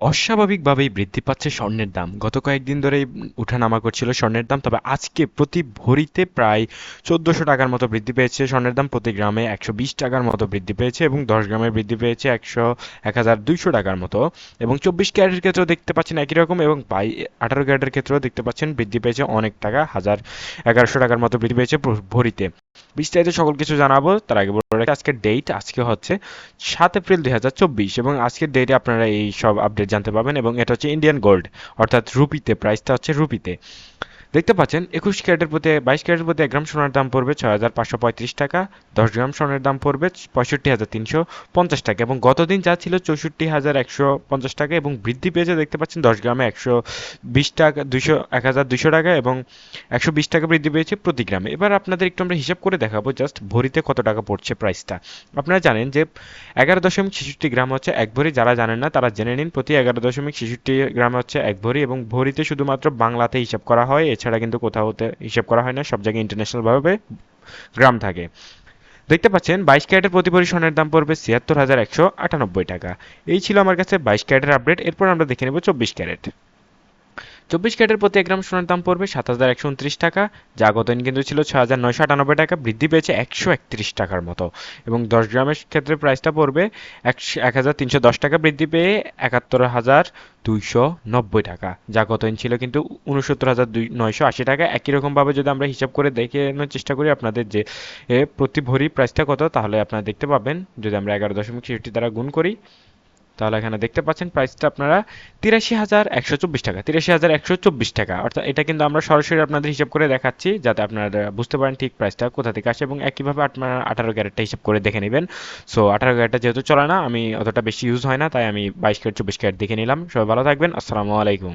অস্বাভাবিকভাবেই বৃদ্ধি পাচ্ছে স্বর্ণের দাম। গত কয়েকদিন ধরেই উঠানামা করছিল স্বর্ণের দাম, তবে আজকে প্রতি ভরিতে প্রায় চোদ্দোশো টাকার মতো বৃদ্ধি পেয়েছে। স্বর্ণের দাম প্রতি গ্রামে একশো বিশ টাকার মতো বৃদ্ধি পেয়েছে এবং দশ গ্রামে বৃদ্ধি পেয়েছে একশো এক হাজার দুইশো টাকার মতো। এবং চব্বিশ ক্যারেটের ক্ষেত্রেও দেখতে পাচ্ছেন একই রকম এবং বাই আঠারো ক্যারেটের ক্ষেত্রেও দেখতে পাচ্ছেন বৃদ্ধি পেয়েছে অনেক টাকা, হাজার এগারোশো টাকার মতো বৃদ্ধি পেয়েছে ভরিতে। বিস্তারিত সকল কিছু জানাব, তার আগে বলে রাখি, আজকের ডেট আজকে হচ্ছে সাত এপ্রিল দুই হাজার চব্বিশ এবং আজকের ডেটে আপনারা এই সব আপডেট জানতে পাবেন এবং এটা হচ্ছে ইন্ডিয়ান গোল্ড অর্থাৎ রুপিতে প্রাইসটা হচ্ছে রুপিতে। দেখতে পাচ্ছেন, একুশ ক্যারেটের প্রতি, বাইশ ক্যারেটের প্রতি এক গ্রাম সোনার দাম পড়বে ছয় হাজার পাঁচশো পঁয়ত্রিশ টাকা। দশ গ্রাম সোনার দাম পড়বে পঁয়ষট্টি হাজার তিনশো পঞ্চাশ টাকা এবং গতদিন যা ছিল চৌষট্টি হাজার একশো পঞ্চাশ টাকা এবং বৃদ্ধি পেয়েছে, দেখতে পাচ্ছেন, দশ গ্রামে একশো বিশ টাকা দুশো এক হাজার দুশো টাকা এবং একশো বিশ টাকা বৃদ্ধি পেয়েছে প্রতি গ্রামে। এবার আপনাদের একটু আমরা হিসাব করে দেখাবো জাস্ট ভরিতে কত টাকা পড়ছে প্রাইসটা। আপনারা জানেন যে এগারো দশমিক ছেষট্টি গ্রাম হচ্ছে এক ভরি। যারা জানেন না, তারা জেনে নিন, প্রতি এগারো দশমিক ছেষট্টি গ্রাম হচ্ছে এক ভরি এবং ভরিতে শুধুমাত্র বাংলাতে হিসাব করা হয়। এছাড়া কিন্তু কোথাও হিসেব করা হয় না, সব জায়গায় ইন্টারন্যাশনাল ভাবে গ্রাম থাকে। দেখতে পাচ্ছেন, বাইশ ক্যারেটের প্রতিপরি স্বর্ণের দাম পড়বে ছিয়াত্তর হাজার একশো আটানব্বই টাকা। এই ছিল আমার কাছে বাইশ ক্যারেটের আপডেট এরপর আমরা দেখে নেব চব্বিশ ক্যারেট। চব্বিশ ক্যারেটের প্রতি এক গ্রাম সোনার দাম পড়বে সাত হাজার একশো উনত্রিশ টাকা। যা গতদিন কিন্তু ছিল ছ হাজার নয়শো আটানব্বই টাকা, বৃদ্ধি পেয়েছে একশো একত্রিশ টাকার মতো। এবং দশ গ্রামের ক্ষেত্রে প্রাইসটা পড়বে একশো এক হাজার তিনশো দশ টাকা, বৃদ্ধি পেয়ে একাত্তর হাজার দুইশো নব্বই টাকা। যা গতদিন ছিল কিন্তু উনসত্তর হাজার দুই নয়শো আশি টাকা। একই রকমভাবে যদি আমরা হিসাব করে দেখে নেওয়ার চেষ্টা করি আপনাদের যে প্রতি ভরি প্রাইসটা কত, তাহলে আপনারা দেখতে পাবেন। যদি আমরা এগারো দশমিক ছেষট্টি দ্বারা গুণ করি তাহলে এখানে দেখতে পাচ্ছেন প্রাইসটা আপনারা তিরাশি হাজার একশো চব্বিশ টাকা, তিরাশি হাজার একশো চব্বিশ টাকা। অর্থাৎ এটা কিন্তু আমরা সরাসরি আপনাদের হিসাব করে দেখাচ্ছি যাতে আপনারা বুঝতে পারেন ঠিক প্রাইসটা কোথা থেকে আসে এবং একইভাবে আপনারা আঠারো ক্যারেটটা হিসাব করে দেখে নেবেন। সো আঠারো ক্যারেটটা যেহেতু চলে না, আমি অতটা বেশি ইউজ হয় না, তাই আমি বাইশ ক্যারেট, চব্বিশ ক্যারেট দেখে নিলাম। সবাই ভালো থাকবেন, আসসালামু আলাইকুম।